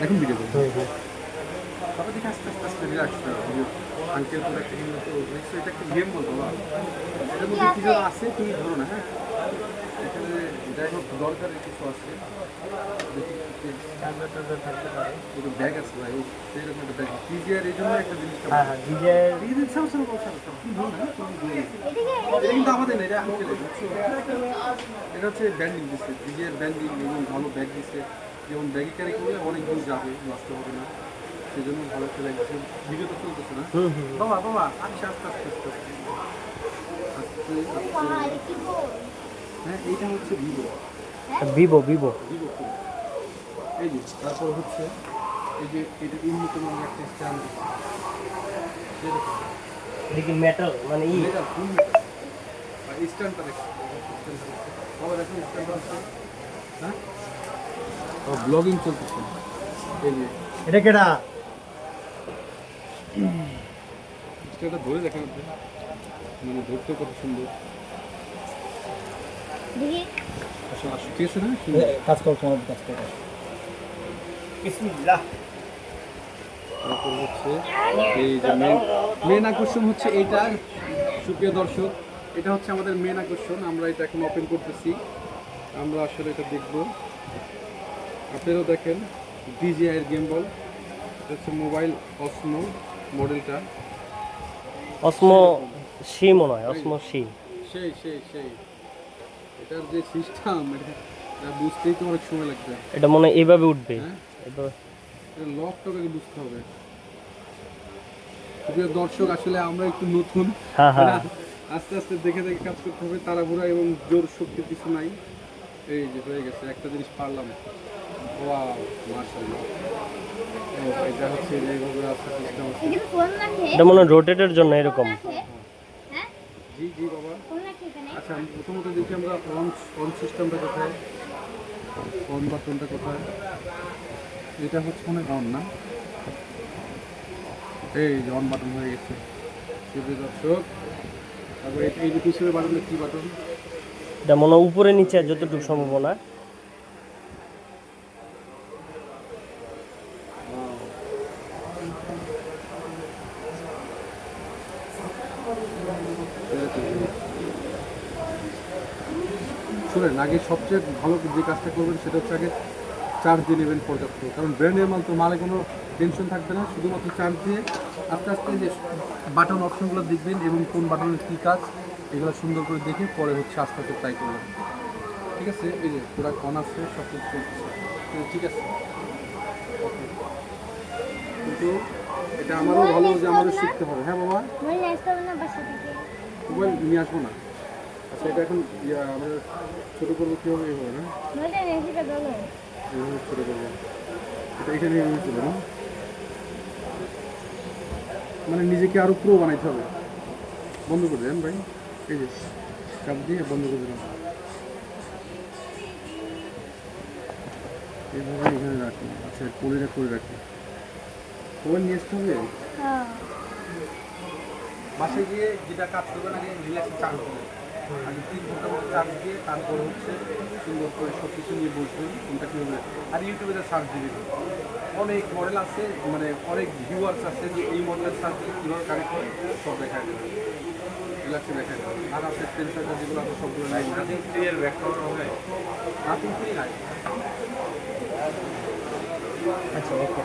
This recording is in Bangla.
এখন ভিডিও সবাই দেখে আস্তে আস্তে আস্তে রিল্যাক্স আঙ্কেল করে একটা গেম তো এটা একটা গেম বলতো এটার মধ্যে কিছু আছে তুমি ধরো না হ্যাঁ? এখানে যাই হোক দেখি দুটো ব্যাগ আছে সেইরকম একটা ব্যাগ এই জন্য একটা জিনিস। এটা হচ্ছে দিচ্ছে ব্যান্ডিং ভালো ব্যাগ দিচ্ছে যেমন ব্যাগে ক্যারি করলে অনেক দূর যাবে নষ্ট হবে না সেই জন্য ভালো একটা ব্যাগ দিচ্ছে ভিডিও তো চলতেছে না বাবা বাবা আচ্ছা আস্তে আস্তে আস্তে আস্তে আস্তে হ্যাঁ এইটা হচ্ছে ভিভো ভিভো ভিভো এই যে তারপর হচ্ছে এই যে এটা উন্নত মানের একটা স্ট্যান্ড কি মেটাল মানে ই? মেটাল ফুল মেটাল আর স্ট্যান্ডটা দেখো। বাবা দেখো স্ট্যান্ডটা হ্যাঁ? ও ব্লগিং চলতেছে। এই যে। এটা কেডা? ধরে দেখা যাচ্ছে মানে ধরতে কত সুন্দর আসলে আসলে ঠিক আছে না সুন্দর কাজ কর তোমার কাজ কর তারপর হচ্ছে এই যে মেন মেন আকর্ষণ হচ্ছে এইটা সুপ্রিয় দর্শক। এটা হচ্ছে আমাদের মেন আকর্ষণ আমরা এটা এখন ওপেন করতেছি। আমরা আসলে এটা দেখব। আপনারাও দেখেন ডিজিআই এর গেম বল এটা হচ্ছে মোবাইল অসমো মডেলটা অসমো সি মনে হয় অসমো সি সেই সেই সেই। এটার যে সিস্টেম এটা বুঝতেই তো অনেক সময় লাগবে। এটা মনে হয় এইভাবে উঠবে। হ্যাঁ? লকটাকে বুঝতে হবে। প্রিয় দর্শক আসলে আমরা একটু নতুন। হ্যাঁ হ্যাঁ। আস্তে আস্তে দেখে দেখে কাজ করতে হবে। তাড়াহুড়া এবং জোর শক্তির কিছু নাই। এই যে হয়ে গেছে একটা জিনিস পারলাম। ও, এটা মনে হয় রোটেটের জন্য এরকম। হ্যাঁ জি জি বাবা। আচ্ছা আমি প্রথমত দেখি আমরা অন অন সিস্টেমটা কোথায়? অন বাটনটা কোথায়? এটা হচ্ছে অনেক অন না? এই যে অন বাটন হয়ে গেছে। দর্শক। তারপরে এই- এই যে পিছনের বাটনটা কি বাটন? এটা মনে হয় উপরে নিচে যতটুকু সম্ভাবনা। শুনেন, আগে সবচেয়ে ভালো যে কাজটা করবেন সেটা হচ্ছে আগে চার্জ দিয়ে নেবেন পর্যাপ্ত কারণ ব্র্যান্ডের মাল তো মালে কোনো টেনশন থাকবে না, শুধুমাত্র চার্জ দিয়ে আস্তে আস্তে যে বাটন অপশনগুলো দেখবেন এবং কোন বাটনের কী কাজ, এগুলো সুন্দর করে দেখে পরে হচ্ছে আস্তে আস্তে ট্রাই করবেন। ঠিক আছে? এই যে পুরা কন আছে সব কিছু ঠিক আছে. কিন্তু এটা আমারও ভালো যে আমারও শিখতে হবে। হ্যাঁ বাবা? হবে মোবাইল নিয়ে আসব না। আচ্ছা এটা এখন আমরা ছোটো করব কীভাবে এইভাবে না? এইভাবে ছোটো করব। এটা এখানে এইভাবে ছিল না? মানে নিজেকে আরও প্রো বানাইতে হবে। বন্ধ করে দেন ভাই। এই যে চাপ দিয়ে বন্ধ করে দিলাম। এইভাবে এখানে রাখি। আচ্ছা পলিটা করে রাখি। মোবাইল নিয়ে আসতে হবে? হ্যাঁ। বাসে গিয়ে যেটা কাজ করবেন আগে রিল্যাক্সে চার্জ দেবেন আগে তিন ঘণ্টা মতো চার্জ দিয়ে তারপর হচ্ছে সুন্দর করে সব কিছু নিয়ে বসবেন কোনটা কীভাবে আর ইউটিউবে যা সার্চ দিবেন অনেক মডেল আছে মানে অনেক ভিউয়ার্স আছে যে এই মডেলের সার্চ দিলে কীভাবে কানেক্ট করে সব দেখা যাবে রিল্যাক্সে দেখা যাবে আর আছে সেন্সারটা যেগুলো আছে সবগুলো নাই নাথিং ফ্রি এর ব্যাক হবে? নাথিং ফ্রি নাই। আচ্ছা ওকে